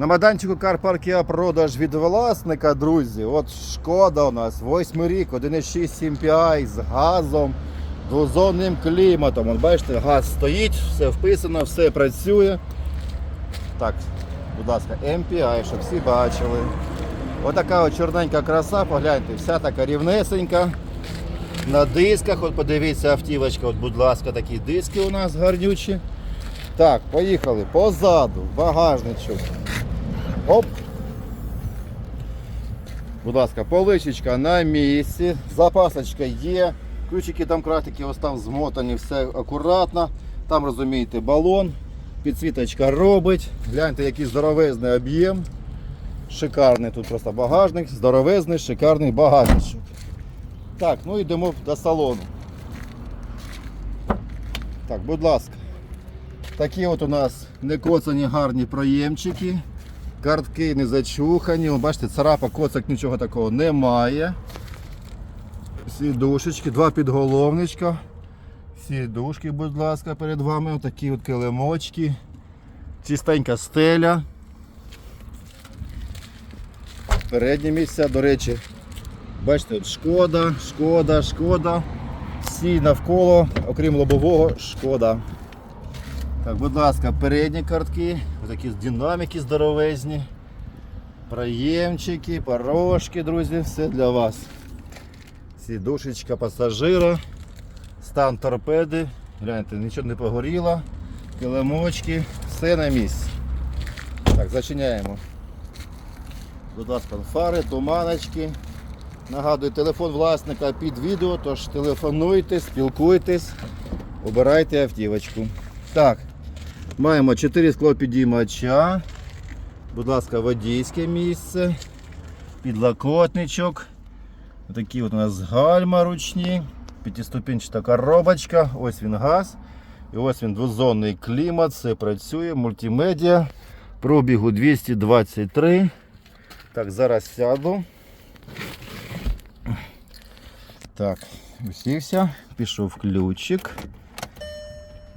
На майданчику Карпаркія продаж від власника, друзі. От шкода у нас, 8 рік, 1,6 MPI з газом, двозонним кліматом. От бачите, газ стоїть, все вписано, все працює. Так, будь ласка, MPI, щоб всі бачили. Отака от чорненька краса, погляньте, вся така рівнесенька. На дисках, от подивіться, автівочка, от, будь ласка, такі диски у нас гарнючі. Так, поїхали. Позаду, багажничок. Оп. Будь ласка, поличечка на місці, запасочка є. Ключики там кратики ось там змотані, все акуратно. Там розумієте балон, підсвіточка робить. Гляньте, який здоровезний об'єм. Шикарний тут просто багажник, здоровезний, шикарний багажничок. Так, ну йдемо до салону. Так, будь ласка. Такі от у нас некоцані гарні проємчики. Картки не зачухані. Бачите, царапа, коцак, нічого такого немає. Сідушечки, два підголовничка. Сідушки, будь ласка, перед вами. Отакі от килимочки. Чистенька стеля. Передні місця, до речі, бачите, от шкода, шкода, шкода. Всі навколо, окрім лобового, шкода. Так, будь ласка, передні картки, такі динаміки здоровезні, проємчики, порожки, друзі, все для вас. Сідушечка пасажира, стан торпеди, гляньте, нічого не погоріло, килимочки, все на місці. Так, зачиняємо. Будь ласка, фари, туманочки. Нагадую, телефон власника під відео, тож телефонуйте, спілкуйтесь, обирайте автівочку. Так, маємо 4 склопідіймача. Будь ласка, водійське місце, підлокотничок. Такі от у нас гальма ручні, п'ятиступінчата коробочка, ось він газ. І ось він двозонний клімат, все працює, мультимедіа. Пробігу 223. Так, зараз сяду. Так, усівся, пішов ключик.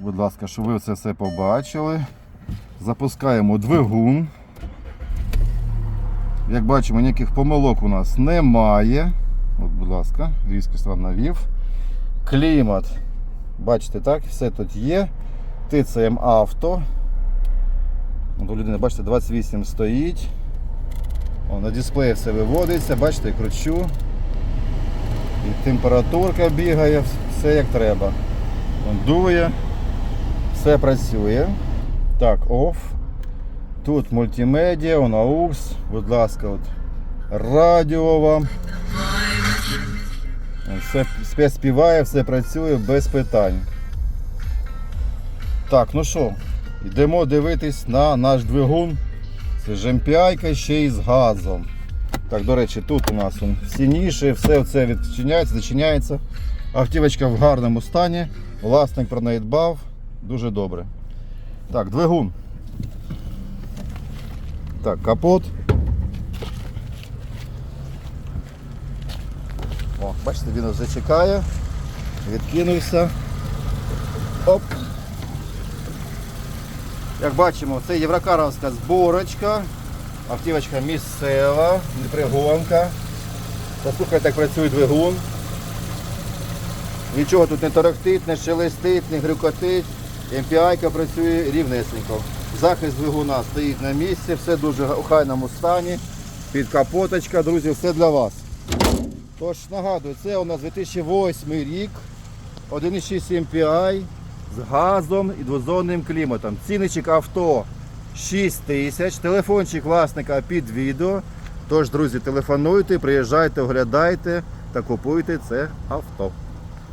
Будь ласка, щоб ви це все побачили. Запускаємо двигун. Як бачимо, ніяких помилок у нас немає. От, будь ласка, різкість вам навів. Клімат. Бачите, так, все тут є. ТЦМ авто. От у людини, бачите, 28 стоїть. О, на дисплеї все виводиться, бачите, кручу. І температурка бігає, все як треба. Он дує, все працює. Так, оф. Тут мультимедіа, он AUX, будь ласка, от радіо вам. Все, співає, все працює без питань. Так, ну що, йдемо дивитись на наш двигун. Це ж ще й з газом. Так, до речі, тут у нас всі ніші, все це відчиняється, зачиняється. Автівочка в гарному стані. Власник про неї дбав. Дуже добре. Так, двигун. Так, капот. О, бачите, він вже чекає. Відкинувся. Оп. Як бачимо, це єврокаровська зборочка. Автівочка місцева, не пригонка. Послухайте, як працює двигун. Нічого тут не торохтить, не шелестить, не грюкотить. MPI працює рівнесенько. Захист двигуна стоїть на місці, все дуже в охайному стані. Підкапоточка, друзі, все для вас. Тож нагадую, це у нас 2008 рік, 1,6 MPI з газом і двозонним кліматом. Ціничок авто 6 тисяч, телефончик власника під відео. Тож, друзі, телефонуйте, приїжджайте, оглядайте та купуйте це авто.